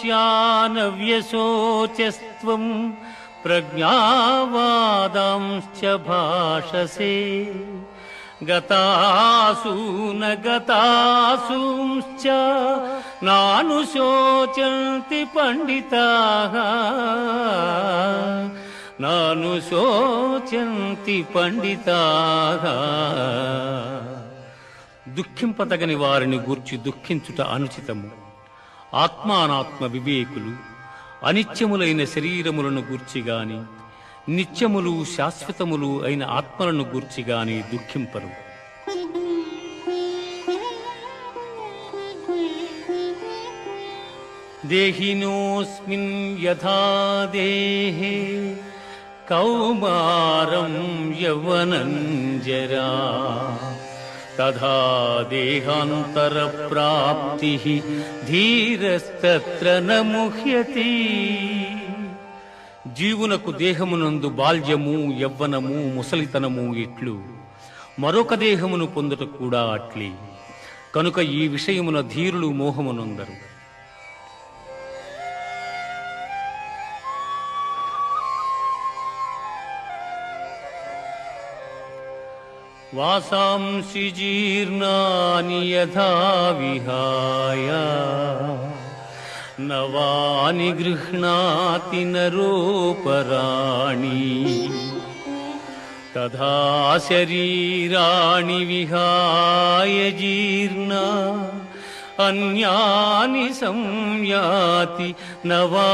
వాచ్యానవ్యశోచస్త్వం ప్రజ్ఞావాదాంశ్చ భాషసే గతాసూన గతాసూంశ్చ నానుశోచంతి పండితాః నానుశోచంతి పండితాః దుఃఖింపదగని వారిని గూర్చి దుఃఖించుట అనుచితము. ఆత్మానాత్మ వివేకులు అనిత్యములైన శరీరములను గూర్చి గాని నిత్యములు శాశ్వతములు అయిన ఆత్మలను గూర్చి గాని దుఃఖింపరు. దేహినోస్మిన్ యథా దేహే కౌమారం యవనంజరా. జరా దేహాంతర ప్రాప్తి ధీరస్తత్ర ముహ్యతి. జీవునకు దేహమునందు బాల్యము యవ్వనము ముసలితనము ఇట్లు. మరొక దేహమును పొందుట కూడా అట్లే. కనుక ఈ విషయమున ధీరులు మోహమునందరు. वासांसि जीर्णानि यथा विहाय। नवानि गृह्णाति नरोपराणि तथा शरीराणि विहाय जीर्णा। अन्यानि संयाति नवा